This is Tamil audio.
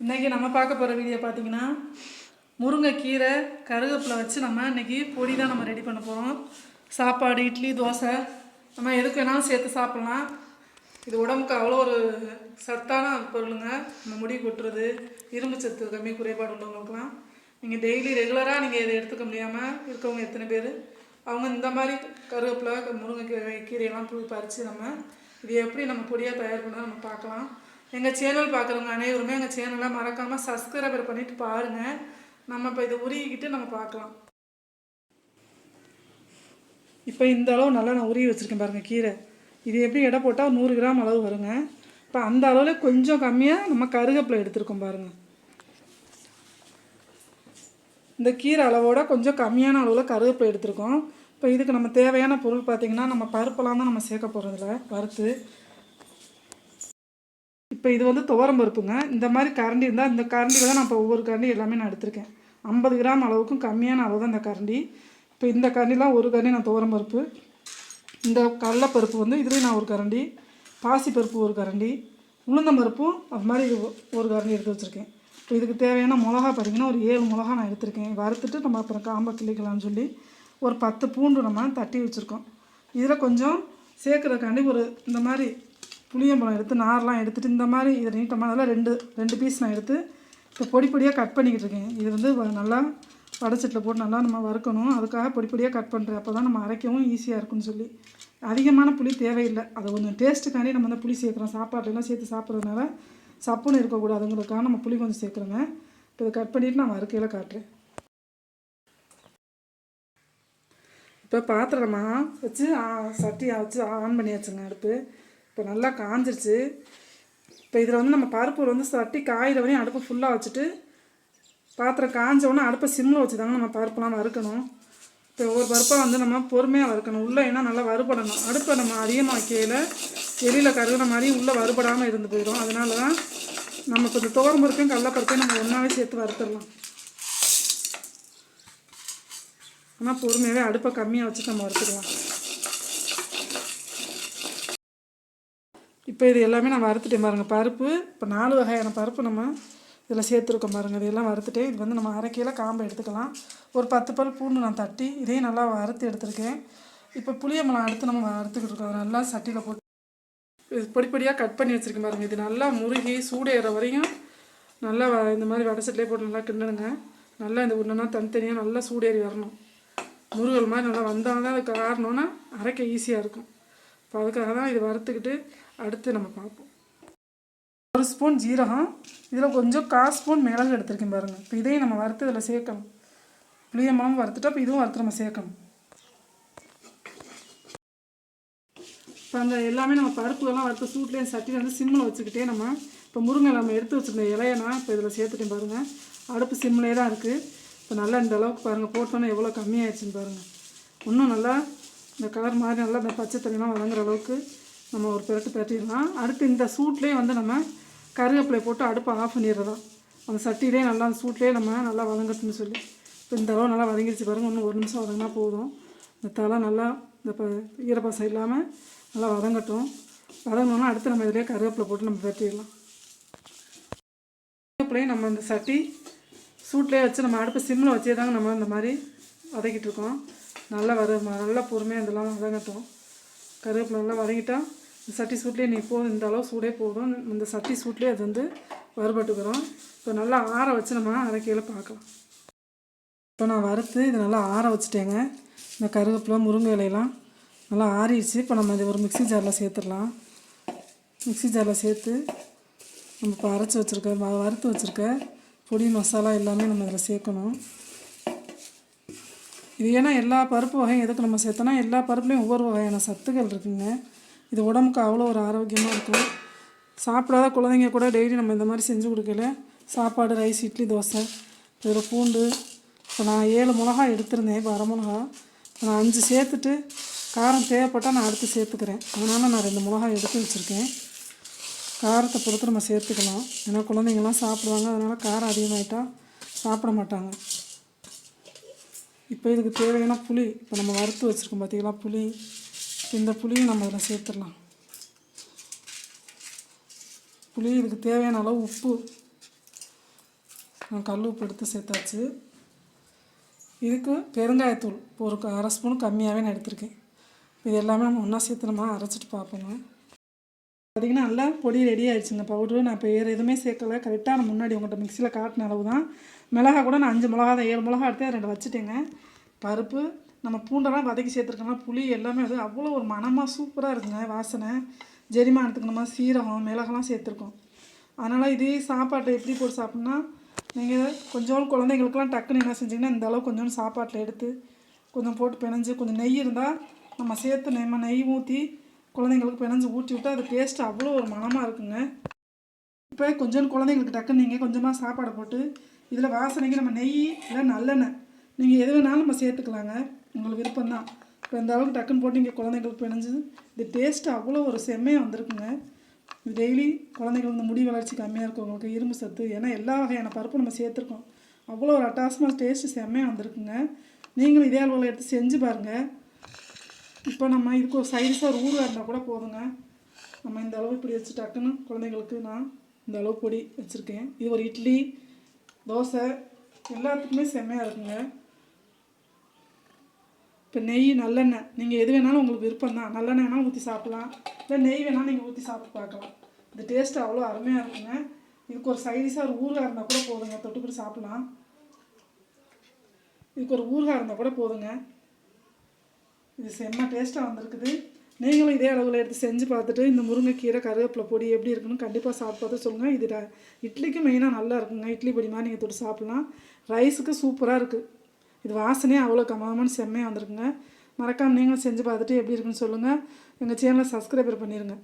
இன்றைக்கி நம்ம பார்க்க போகிற வீடியோ பார்த்தீங்கன்னா முருங்கைக்கீரை கருவேப்பிலை வச்சு நம்ம இன்றைக்கி பொடி தான் நம்ம ரெடி பண்ண போகிறோம் சாப்பாடு இட்லி தோசை நம்ம எதுக்கு வேணாலும் சேர்த்து சாப்பிட்லாம். இது உடம்புக்கு அவ்வளோ ஒரு சத்தான பொருளுங்க. நம்ம முடி கொட்டுறது இரும்பு சத்து கம்மி குறைபாடு உள்ளவங்களுக்குலாம் நீங்கள் டெய்லி ரெகுலராக நீங்கள் இதை எடுத்துக்க முடியாமல் இருக்கவங்க எத்தனை பேர்? அவங்க இந்த மாதிரி கருவேப்பிலை முருங்கைக்கீரை கீரையெல்லாம் பறித்து நம்ம இது எப்படி நம்ம பொடியாக தயார் பண்ண நம்ம பார்க்கலாம். எங்கள் சேனல் பார்க்குறவங்க அனைவருமே எங்கள் சேனலை மறக்காமல் சப்ஸ்கிரைபர் பண்ணிவிட்டு பாருங்கள் நம்ம இப்போ இதை உருகிக்கிட்டு நம்ம பார்க்கலாம். இப்போ இந்த அளவு நல்லா நான் உருகி வச்சுருக்கேன் பாருங்கள் கீரை. இது எப்படி எடை போட்டால் நூறு கிராம் அளவு வருங்க. இப்போ அந்த அளவில் கொஞ்சம் கம்மியாக நம்ம கருவேப்பிலை எடுத்துருக்கோம் பாருங்கள் இந்த கீரை அளவோட கொஞ்சம் கம்மியான அளவில் கருவேப்பிலை எடுத்துருக்கோம். இப்போ இதுக்கு நம்ம தேவையான பொருள் பார்த்திங்கன்னா நம்ம பருப்பெல்லாம் தான் நம்ம சேர்க்க போகிறதில்ல வறுத்து. இப்போ இது வந்து துவரம் பருப்புங்க. இந்த மாதிரி கரண்டி இருந்தால் இந்த கரண்டியில் தான் நான் இப்போ ஒவ்வொரு கரண்டி எல்லாமே நான் எடுத்திருக்கேன். ஐம்பது கிராம் அளவுக்கும் கம்மியான அளவு தான் இந்த கரண்டி. இப்போ இந்த கரண்டிலாம் ஒரு கரண்டி நான் துவரம் பருப்பு. இந்த கடலைப்பருப்பு வந்து இதுலேயும் நான் ஒரு கரண்டி. பாசிப்பருப்பு ஒரு கரண்டி. உளுந்தம் பருப்பும் அது மாதிரி ஒரு கரண்டி எடுத்து வச்சுருக்கேன். இப்போ இதுக்கு தேவையான மிளகா பார்த்திங்கன்னா ஒரு ஏழு மிளகா நான் எடுத்திருக்கேன். வறுத்துட்டு நம்ம அப்புறம் காம்பை கிள்ளிக்கலாம்னு சொல்லி ஒரு பத்து பூண்டு நம்ம தட்டி வச்சுருக்கோம். இதில் கொஞ்சம் சேர்க்குறதுக்காண்டி ஒரு இந்த மாதிரி புளியம்பழம் எடுத்து நார்லாம் எடுத்துகிட்டு இந்த மாதிரி இதை நீட்டமாக அதெல்லாம் ரெண்டு ரெண்டு பீஸ் நான் எடுத்து இப்போ பொடி பொடியாக கட் பண்ணிக்கிட்டு இருக்கேன். இது வந்து வ- நல்லா வடச்சட்டில் போட்டு நல்லா நம்ம வறுக்கணும். அதுக்காக பொடி பொடியாக கட் பண்ணுறேன் அப்போ தான் நம்ம அரைக்கவும் ஈஸியாக இருக்கும்னு சொல்லி. அதிகமான புளி தேவையில்லை. அது கொஞ்சம் டேஸ்ட்டுக்காண்டி நம்ம வந்து புளி சேர்க்குறோம். சாப்பாட்டுலாம் சேர்த்து சாப்பிட்றதுனால சப்புன்னு இருக்கக்கூடாதுங்கிறதுக்காக நம்ம புளி கொஞ்சம் சேர்க்குறோங்க. இப்போ இதை கட் பண்ணிவிட்டு நான் வறுக்கையில் காட்டுறேன். இப்போ பாத்திரமா வச்சு சட்டியாக வச்சு ஆன் பண்ணியாச்சுங்க அடுப்பு. இப்போ நல்லா காஞ்சிருச்சு. இப்போ இதில் வந்து நம்ம பருப்பு வந்து சட்டி காயிற வரையும் அடுப்பு ஃபுல்லாக வச்சுட்டு பாத்திரம் காஞ்ச உடனே அடுப்பை சிம்மில் வச்சு தாங்க நம்ம பருப்புலாம் வறுக்கணும். இப்போ ஒவ்வொரு பருப்பாக வந்து நம்ம பொறுமையாக வறுக்கணும். உள்ளே ஏன்னா நல்லா வறுபடணும். அடுப்பை நம்ம அதிகமாக வைக்கையில் வெளியில் கருகின மாதிரி உள்ளே வறுபடாமல் இருந்து போயிடும். அதனால தான் நம்ம இப்போ இந்த துவரம் பருப்பையும் கடலப்பருப்பையும் நம்ம ஒன்றாவே சேர்த்து வறுத்துடலாம். ஆனால் பொறுமையாகவே அடுப்பை கம்மியாக வச்சு நம்ம வறுத்துக்கலாம் இப்போ இது எல்லாமே நான் வறுத்துட்டேன் பாருங்கள் பருப்பு இப்போ நாலு வகையான பருப்பு நம்ம இதில் சேர்த்துருக்கோம் பாருங்கள் இதெல்லாம் வறுத்துட்டேன். இது வந்து நம்ம அரைக்கையில் காம்பை எடுத்துக்கலாம். ஒரு பத்து பல் பூண்டு நான் தட்டி இதையும் நல்லா வறுத்து எடுத்திருக்கேன். இப்போ புளியம்பழம் அடுத்து நம்ம வறுத்துக்கிட்டு இருக்கோம். அதை நல்லா சட்டியில் போட்டு இது பொடி பொடியாக கட் பண்ணி வச்சுருக்கேன் பாருங்கள் இது நல்லா முருகி சூடேற வரையும் நல்லா வ- இந்த மாதிரி வடசட்டிலே போட்டு நல்லா கிண்டுனுங்க நல்லா இந்த ஒன்றுனா தனித்தனியாக நல்லா சூடேறி வரணும். முருகல் மாதிரி நல்லா வந்தால் தான் அதுக்கு ஆறணுன்னா அரைக்க ஈஸியாக இருக்கும். இப்போ அதுக்காக தான் இது வறுத்துக்கிட்டு அடுத்து நம்ம பார்ப்போம். ஒரு ஸ்பூன் ஜீரகம் இதில் கொஞ்சம் கால் ஸ்பூன் மிளகு எடுத்திருக்கேன் பாருங்கள் இப்போ இதையும் நம்ம வறுத்து இதில் சேர்க்கணும். புளியம்பழம் வறுத்துட்டு அப்போ இதுவும் வறுத்து நம்ம சேர்க்கணும். இப்போ அந்த எல்லாமே நம்ம பருப்புகள்லாம் வறுத்த சூட்லேயே சட்டியில் வந்து சிம்மில் வச்சுக்கிட்டே நம்ம இப்போ முருங்கை நம்ம எடுத்து வச்சுருந்த இலையனா இப்போ இதில் சேர்த்துட்டேன் பாருங்கள் அடுப்பு சிம்மிலே தான் இருக்குது இப்போ நல்லா இந்த அளவுக்கு பாருங்கள் போட்டோன்னே எவ்வளோ கம்மியாகிடுச்சின்னு பாருங்கள் இன்னும் நல்லா இந்த கலர் மாதிரி நல்லா இந்த பச்சை தண்ணிலாம் வழங்குற அளவுக்கு நம்ம ஒரு பெரட்டு பெரட்டிடலாம். அடுத்து இந்த சூட்லேயே வந்து நம்ம கருவேப்பிலை போட்டு அடுப்பை ஆஃப் பண்ணிடுறதா அந்த சட்டிலே நல்லா அந்த சூட்லேயே நம்ம நல்லா வதங்கட்டுன்னு சொல்லி. இப்போ இந்த அளவு நல்லா வதங்கிடுச்சு பாருங்கள் இன்னும் ஒரு நிமிஷம் வதங்கினா போதும். இந்த தலை நல்லா இந்த ப ஈரப்பசம் இல்லாமல் நல்லா வதங்கட்டும். வதங்கினோன்னா அடுத்து நம்ம இதிலே கருவேப்பிலை போட்டு நம்ம பெரட்டிடலாம். கருவேப்பிலையும் நம்ம இந்த சட்டி சூட்லேயே வச்சு நம்ம அடுப்பு சிம்மில் வச்சே தாங்க நம்ம இந்த மாதிரி வதக்கிட்டு இருக்கோம். நல்லா வத நல்லா பொறுமையாக இதெல்லாம் வதங்கட்டும். கருவேப்பிலை நல்லா வதங்கிட்டால் சட்டி சூட்லேயே நீ போதும் இந்த அளவு சூடே போதும். இந்த சட்டி சூட்லேயே அது வந்து வறுபட்டுக்கிறோம். இப்போ நல்லா ஆற வச்சு நம்ம அரைக்கையில் பார்க்கலாம். இப்போ நான் வறுத்து இதை நல்லா ஆற வச்சுட்டேங்க. இந்த கருவேப்பிலை முருங்கை இலையெல்லாம் நல்லா ஆறிடுச்சு. இப்போ நம்ம இதை ஒரு மிக்ஸி ஜாரில் சேர்த்துடலாம். மிக்ஸி ஜாரில் சேர்த்து நம்ம இப்போ அரைச்சி வச்சுருக்க வ- வறுத்து வச்சுருக்க பொடி மசாலா எல்லாமே நம்ம இதில் சேர்க்கணும். இது ஏன்னா எல்லா பருப்பு வகையும் எதுக்கு நம்ம சேர்த்தோன்னா எல்லா பருப்புலேயும் ஒவ்வொரு வகையான சத்துக்கள் இருக்குங்க. இது உடம்புக்கு அவ்வளோ ஒரு ஆரோக்கியமாக இருக்கும். சாப்பிடாத குழந்தைங்க கூட டெய்லி நம்ம இந்த மாதிரி செஞ்சு கொடுக்கல. சாப்பாடு ரைஸ் இட்லி தோசை இதில் பூண்டு. இப்போ நான் ஏழு மிளகா எடுத்திருந்தேன் இப்போ அரை மிளகா. இப்போ நான் அஞ்சு சேர்த்துட்டு காரம் தேவைப்பட்டால் நான் அடுத்து சேர்த்துக்கிறேன். அதனால் நான் ரெண்டு மிளகா எடுத்து வச்சுருக்கேன். காரத்தை பொறுத்து நம்ம சேர்த்துக்கலாம். ஏன்னா குழந்தைங்கள்லாம் சாப்பிடுவாங்க அதனால் காரம் அதிகமாயிட்டா சாப்பிட மாட்டாங்க. இப்போ இதுக்கு தேவையான புளி இப்போ நம்ம வறுத்து வச்சுருக்கோம் பார்த்திங்களா புளி. இந்த புளியும் நம்ம இதில் சேர்த்துடலாம். புளி இதுக்கு தேவையான அளவு உப்பு. நான் கல் உப்பு எடுத்து சேர்த்தாச்சு. இதுக்கு பெருங்காயத்தூள் ஒரு க- அரை ஸ்பூன் கம்மியாகவே நான் எடுத்திருக்கேன். இது எல்லாமே நம்ம ஒன்றா சேர்த்து அரைச்சிட்டு பார்ப்போங்க. பார்த்திங்கன்னா நல்லா பொடி ரெடி ஆயிடுச்சுங்க பவுடரு நான் இப்போ வேறு எதுவுமே சேர்க்கல. கரெக்டாக நான் முன்னாடி உங்கள்கிட்ட மிக்சியில் காட்டின அளவு தான் மிளகா கூட நான் அஞ்சு மிளகா தான் ஏழு மிளகா எடுத்து ரெண்டு வச்சுட்டேங்க. பருப்பு நம்ம பூண்டெல்லாம் வதக்கி சேர்த்துருக்கோம்னா புளி எல்லாமே அது அவ்வளோ ஒரு மணமாக சூப்பராக இருக்குங்க வாசனை. ஜெரிமானத்துக்கு நம்ம சீரகம் மிளகெல்லாம் சேர்த்துருக்கோம். அதனால் இதே சாப்பாட்டை எப்படி போட்டு சாப்பிட்னா நீங்கள் கொஞ்சோண்டு குழந்தைங்களுக்குலாம் டக்குன்னு என்ன செஞ்சிங்கன்னா இந்த அளவு கொஞ்சோண்டு சாப்பாட்டில் எடுத்து கொஞ்சம் போட்டு பிணைஞ்சு கொஞ்சம் நெய் இருந்தால் நம்ம சேர்த்து நம்ம நெய் ஊற்றி குழந்தைங்களுக்கு பிணைஞ்சு ஊற்றி விட்டால் அது டேஸ்ட் அவ்வளோ ஒரு மணமாக இருக்குங்க. இப்போ கொஞ்சோண்டு குழந்தைங்களுக்கு டக்குன்னு நீங்கள் கொஞ்சமாக சாப்பாடை போட்டு இதில் வாசனைக்கு நம்ம நெய் இல்லை நல்லெண்ணெய் நீங்கள் எது வேணாலும் நம்ம சேர்த்துக்கலாங்க. உங்களுக்கு விருப்பம் தான் இப்போ இந்த அளவுக்கு டக்குன்னு போட்டு இங்கே குழந்தைங்களுக்கு பிணைஞ்சுது. இது டேஸ்ட் அவ்வளோ ஒரு செம்மையாக வந்திருக்குங்க. டெய்லி குழந்தைங்களுக்கு இந்த முடி வளர்ச்சி கம்மியாக இருக்கும் உங்களுக்கு இரும்பு சத்து ஏன்னா எல்லா வகையான பருப்பும் நம்ம சேர்த்துருக்கோம். அவ்வளோ ஒரு அட்டாசமாக டேஸ்ட்டு செம்மையாக வந்திருக்குங்க. நீங்களும் இதே அளவில் எடுத்து செஞ்சு பாருங்கள் இப்போ நம்ம இதுக்கு ஒரு சைஸாக ஒரு ஊறுகாய் இருந்தால் கூட போதுங்க. நம்ம இந்த அளவு இப்படி வச்சு டக்குன்னு குழந்தைங்களுக்கு நான் இந்த அளவு பொடி வச்சுருக்கேன். இது ஒரு இட்லி தோசை எல்லாத்துக்குமே செம்மையாக இருக்குங்க. இப்போ நெய் நல்லெண்ணெய். நீங்கள் எது வேணாலும் உங்களுக்கு விருப்பம் தான் நல்லெண்ணெய் வேணாலும் ஊற்றி சாப்பிட்லாம். இல்லை நெய் வேணாலும் நீங்கள் ஊற்றி சாப்பிட்டு பார்க்கலாம். இந்த டேஸ்ட் அவ்வளோ அருமையாக இருக்குங்க. இதுக்கு ஒரு சைடிஷாக ஒரு ஊறுகாய் இருந்தால் கூட போதுங்க. தொட்டுக்கிட்டு சாப்பிட்லாம். இதுக்கு ஒரு ஊறுகாய் இருந்தால் கூட போதுங்க. இது செம்ம டேஸ்ட்டாக வந்திருக்குது. நீங்களும் இதே அளவில் எடுத்து செஞ்சு பார்த்துட்டு இந்த முருங்கைக்கீரை கருவேப்பிலை பொடி எப்படி இருக்குன்னு கண்டிப்பாக சாப்பிட்டு பார்த்து சொல்லுங்கள் இது இட்லிக்கு இட்லிக்கும் மெயினாக நல்லா இருக்குங்க. இட்லி பொடி மாதிரி நீங்கள் தொட்டு சாப்பிட்லாம். ரைஸுக்கு சூப்பராக இருக்குது இது வாசனையே அவ்வளோ கமகமான செம்மையாக வந்திருக்குங்க. மறக்காமல் நீங்களும் செஞ்சு பார்த்துட்டு எப்படி இருக்குன்னு சொல்லுங்கள் எங்கள் சேனலை சப்ஸ்கிரைபர் பண்ணிடுங்க